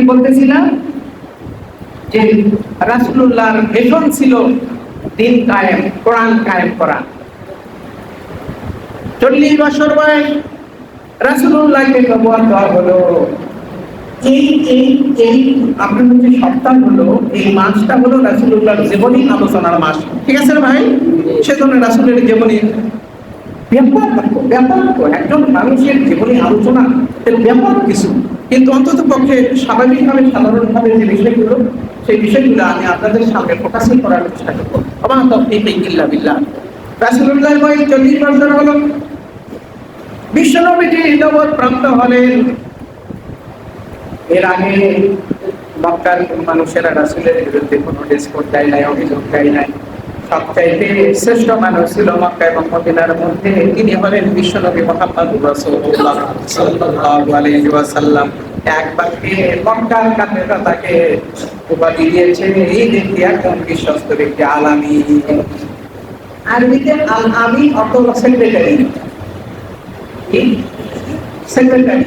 কি বলতেছিলাম? যে রাসূলুল্লাহর ভীষণ ছিল দিন কায়েম, কোরআন কায়েম করা। চল্লিশ বছর বয়স রাসূলুল্লাহকে ব্যবহার হলো। এই এই এই আপনার হচ্ছে সপ্তাহ হলো, এই মাসটা হলো রাসূলুল্লাহর জীবনী আলোচনার মাস। ঠিক আছে ভাই? সেজন্য রাসূলের জীবনী ব্যাপক ব্যাপক একজন মানুষের জীবনী আলোচনা ব্যাপক কিছু। কিন্তু অন্তত পক্ষে স্বাভাবিকভাবে, সাধারণভাবে যে বিষয়গুলো, সেই বিষয়গুলো আমি আপনাদের সামনে ফোকাসিং করার চেষ্টা করব। আমার তফিক ইল্লা বিল্লাহ। রাসূলুল্লাহ বয়স চল্লিশ বছর হলো। বিশ্বনবীজি নবদ প্রাপ্ত হলেন, এর আগে মক্কার মানুষেরা রাসুলের বিরুদ্ধে কোনো ডিসপোর্ট দেয় নাই, অভিযোগ দেয় নাই। সবচাইতে শ্রেষ্ঠ মানুষ ছিল মক্কা এবং মদিনার মধ্যে। তিনি হলেন বিশ্বনবী মোহাম্মদ এই সেক্রেটারি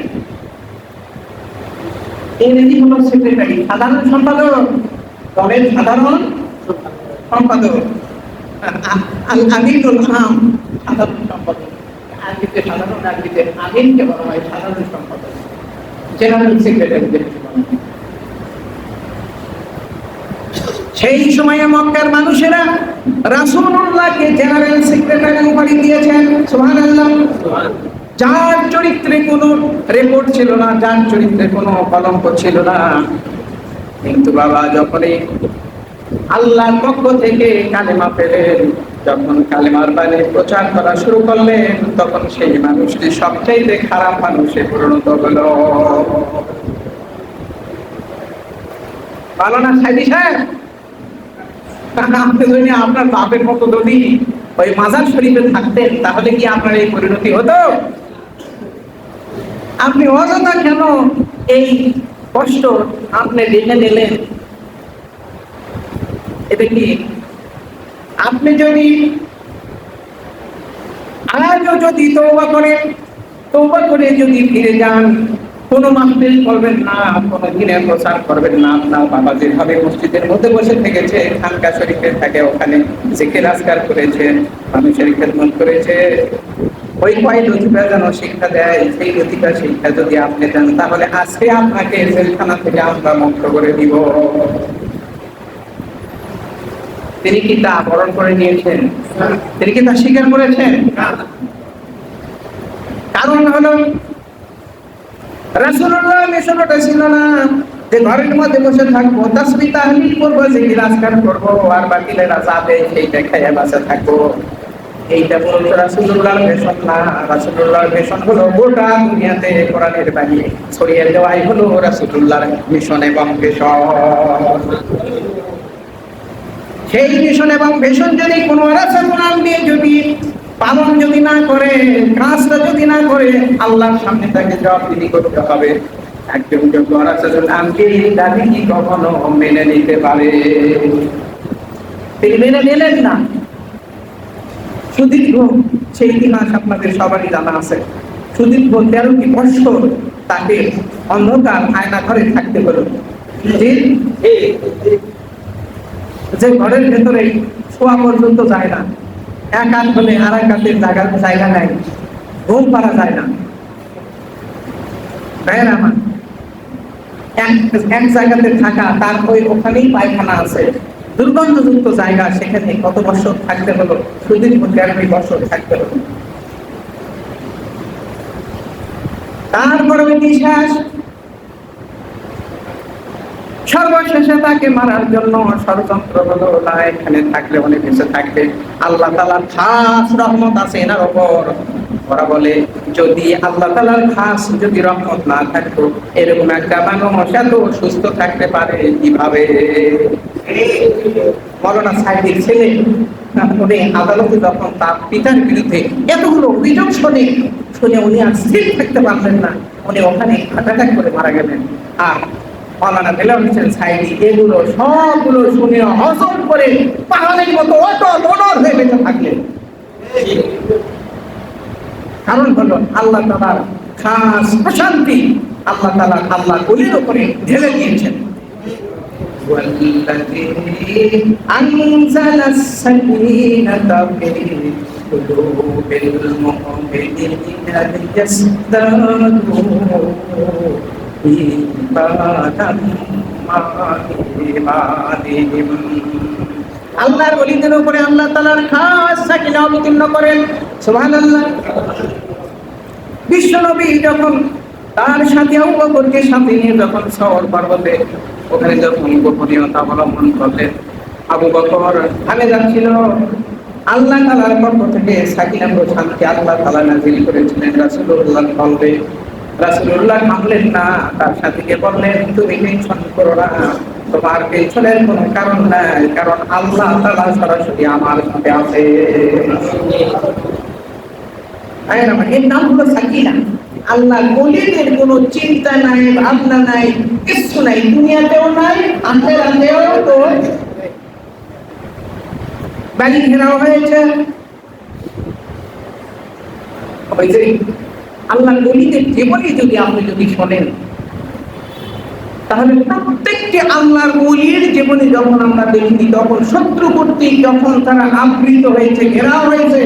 সেক্রেটারি সাধারণ সম্পাদক। দলের সাধারণ সম্পাদক। আল সাধারণ সম্পাদক সাধারণ বলা হয় সাধারণ সম্পাদক জেনারেল সেক্রেটারি সেই সময়ে মক্কার মানুষেরা রাসূলুল্লাহকে জেনারেল সেক্রেটারি উপাধি দিয়েছেন, সুবহানাল্লাহ। যার চরিত্রে কোনো রেকর্ড ছিল না, যার চরিত্রে কোনো কলঙ্ক ছিল না। কিন্তু বাবা, যখনই আল্লাহর পক্ষ থেকে কালেমা পেলেন। যখন কালেমার বাণী প্রচার করা শুরু করলেন, তখন সেই মানুষটি সবচাইতে খারাপ মানুষে পরিণত হলো। আপনি যদি আপনার বাপের মতো যদি ওই মাজার শরীফে থাকতেন, তাহলে কি আপনার এই পরিণতি হতো? আপনি অযথা কেন এই কষ্ট আপনি দেখে নিলেন? আপনি যদি আজও যদি তৌবা করেন তৌবা করে যদি ফিরে যান, কোনো মাহফিল করবেন না, কোনো দিনের প্রচার করবেন না। আপনার বাবা যেভাবে মসজিদের মধ্যে বসে থেকেছে, খানকা শরীফে থাকে ওখানে করেছে মানুষের খেদমত করেছে। ওই কয় লতিকা যেন শিক্ষা দেয়, সেই লতিকা শিক্ষা যদি আপনি দেন, তাহলে আজকে আপনাকে জেলখানা থেকে আমরা মুক্ত করে দিব। তিনি কি তা বরণ করে নিয়েছেন? তিনি কি তা স্বীকার করেছেন? কারণ হলো, রাসূলুল্লাহ মিশনটা ছিল না যে ঘরের মধ্যে বসে থাকব তাহলিল করব করব, আর যাবে বাসা থাকব। এইটা মূলত রাসূলুল্লাহর না, রাসূলুল্লাহর হলো গোটা দুনিয়াতে কোরআনের ছড়িয়ে দেওয়াই হলো রাসূলুল্লাহর মিশন এবং মিশন সেই মিশন এবং ভীষণ যদি কোনো রাসা কোরআন দিয়ে যদি পালন যদি না করে, কাজটা যদি না করে, আল্লাহর সামনে তাকে জবাবদিহি করতে হবে। একজন যোগ্য রাসূল এই দাবি কি কখনো মেনে নিতে পারে? তিনি মেনে নিলেন না। সুদীর্ঘ সেই ইতিহাস আপনাদের সবারই জানা আছে। সুদীর্ঘ তেরোটি বৎসর তাকে অন্ধকার আয়না ঘরে থাকতে হলো। যে ঘরের ভেতরে শোয়া পর্যন্ত যায় না। এক হাত হলে আর এক হাতের জায়গা জায়গা নেয় ঘুম পারা যায় না। এক জায়গাতে থাকা, তার ওই ওখানেই পায়খানা আছে। দুর্গন্ধযুক্ত জায়গা সেখানে কত বছর থাকতে হলো? সুদীর্ঘ তেরোটি বছর থাকতে হলো। তারপরে বিশ্বাস সর্বশেষে তাকে মারার জন্য ষড়যন্ত্র হলো। না এখানে থাকলে অনেক কিছু থাকবে। আল্লাহ তালার খাস রহমত আছে এনার ওপর। ওরা বলে, যদি আল্লাহ তালার খাস যদি রহমত না থাকতো, এরকম একটা মানুষ এত সুস্থ থাকতে পারে কীভাবে? মৌলানা সাহেবের ছেলে উনি আদালতে যখন তার পিতার বিরুদ্ধে এতগুলো অভিযোগ শোনে, শুনে উনি আর স্থির থাকতে পারলেন না। উনি ওখানে অ্যাটাক করে মারা গেলেন। আর মৌলানা বেলাল হোসেন সাইদি এগুলো সবগুলো শুনে হজম করে পাহাড়ের মতো অটল অনর হয়ে বেঁচে থাকলেন কারণ হলো আল্লাহ তালার খাস প্রশান্তি আল্লাহ তালা আল্লাহ গলির উপরে ঢেলে দিয়েছেন والذي أنزل السكينة في قلوب المؤمنين ليزدادوا إيمانا مع إيمانهم আল্লাহর ওলিদের উপরে আল্লাহ তাআলার খাস সাকিনা অবতীর্ণ করেন। সুবহানাল্লাহ। বিশ্বনবী যখন তার সাথে আবু বকরকে সাথে নিয়ে যখন সওয়ার পর্বতে, ওখানে যখন গোপনীয়তা অবলম্বন করলেন, আবু বকর থামে যাচ্ছিল। আল্লাহ তালার পক্ষ থেকে সাকিনা শান্তি আল্লাহ তালা নাজিল করেছিলেন রাসূলুল্লাহ বলবে রাসূলুল্লাহ থামলেন না, তার সাথীকে বললেন, তুমি টেনশন করো না, তোমার টেনশনের কোনো কারণ নাই, কারণ আল্লাহ তালা সরাসরি আমার সাথে আছে। এর নাম হলো সাকিনা। আল্লাহ গলিদের কোনো চিন্তা নাই, ভাবনা নাই, কিছু নাই, দুনিয়াতেও নাই, আখেরাতেও তো বাড়ি ঘেরাও হয়েছে আল্লাহ গলিদের জীবনে যদি আপনি যদি শোনেন, তাহলে প্রত্যেকটি আল্লাহর ওলির জীবনে যখন আমরা দেখি, তখন শত্রু কর্তৃক যখন তারা আবৃত হয়েছে, ঘেরাও হয়েছে,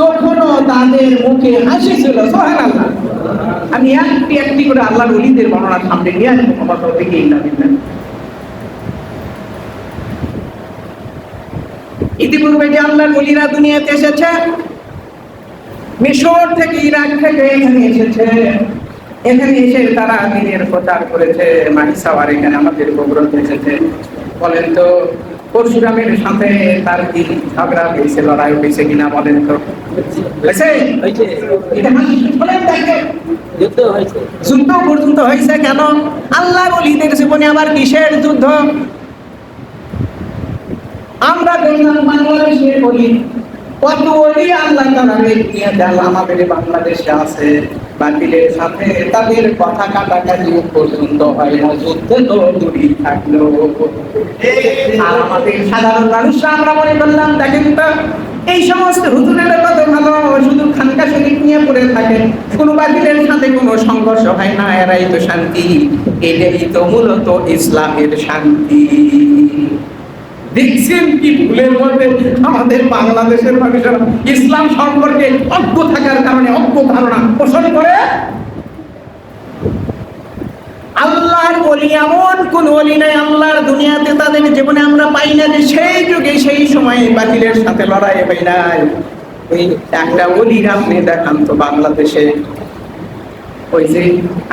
তখনও তাদের মুখে হাসি ছিল সোহান আল্লাহ আমি একটি একটি করে আল্লাহর ওলিদের বর্ণনা সামনে নিয়ে আসব, আমার তরফ থেকে বিল্লাহ। ইতিপূর্বে যে আল্লাহর ওলিরা দুনিয়াতে এসেছে মিশর থেকে ইরাক থেকে এখানে এসেছে। এখানে এসে তারা দিনের প্রচার করেছে। মাহিসাওয়ার এখানে আমাদের প্রগ্রন্থ এসেছে। বলেন তো পরশুরামের সাথে তার কি ঝগড়া হয়েছে লড়াই হয়েছে কিনা বলেন তো? যুদ্ধ পর্যন্ত হয়েছে কেন? আল্লাহ বলিদের জীবনে আবার কিসের যুদ্ধ? আমরা দেখলাম বাংলাদেশে বলি কত আল্লাহ আমাদের আছে। বাতিলের সাথে তাদের কথা হয় না আমাদের সাধারণ মানুষরা আমরা এই সমস্ত হুজুরেরা কত ভালো, শুধু খানকা শরীফ নিয়ে পড়ে থাকে কোনো বাতিলের সাথে কোনো সংঘর্ষ হয় না, এরাই তো শান্তি। এটাই তো মূলত ইসলামের শান্তি। দেখছেন কি ভুলের মধ্যে? আমাদের বাংলাদেশের মানুষেরা ইসলাম সম্পর্কে অজ্ঞ থাকার কারণে অজ্ঞ ধারণা পোষণ করে। আল্লাহর বলি এমন কোন অলি নাই, আল্লাহর দুনিয়াতে তাদের জীবনে আমরা পাই না যে সেই যুগে সেই সময়ে বাতিলের সাথে লড়াই হয় নাই। ওই একটা অলির আপনি দেখান তো বাংলাদেশে। ওই যে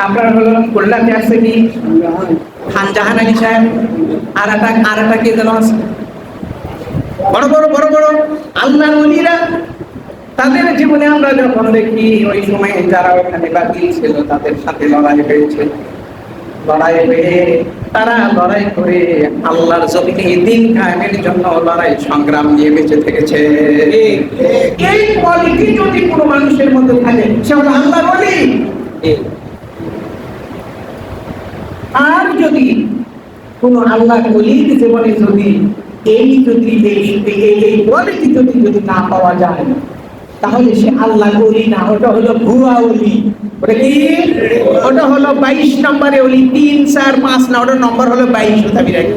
আপনার হলো কল্যাণে আছে কি? খান জাহান আলী সাহেব আর একটা আর একটা কে যেন আছে? বড় বড় বড় বড়। আল্লাহর অলিরা তাদের জীবনে আমরা যখন দেখি, ওই সময় যারা ওখানে বাতিল ছিল, তাদের সাথে লড়াই হয়েছে। লড়াই হয়ে তারা লড়াই করে আল্লাহর জমিনে দিন কায়েমের জন্য লড়াই সংগ্রাম নিয়ে বেঁচে থেকেছে। এই কোয়ালিটি যদি কোনো মানুষের মধ্যে থাকে, সে আল্লাহ বলি আর যদি কোনো আল্লাহ বলির জীবনে যদি এই যদি এই কোয়ালিটি যদি যদি না পাওয়া যায়, তাহলে সে আল্লাহ বলি না, ওটা হলো ভুয়া অলি ওটা ওটা হলো বাইশ নম্বরে অলি তিন, চার, পাঁচ না ওটা নম্বর হলো বাইশ ওটা বিরাট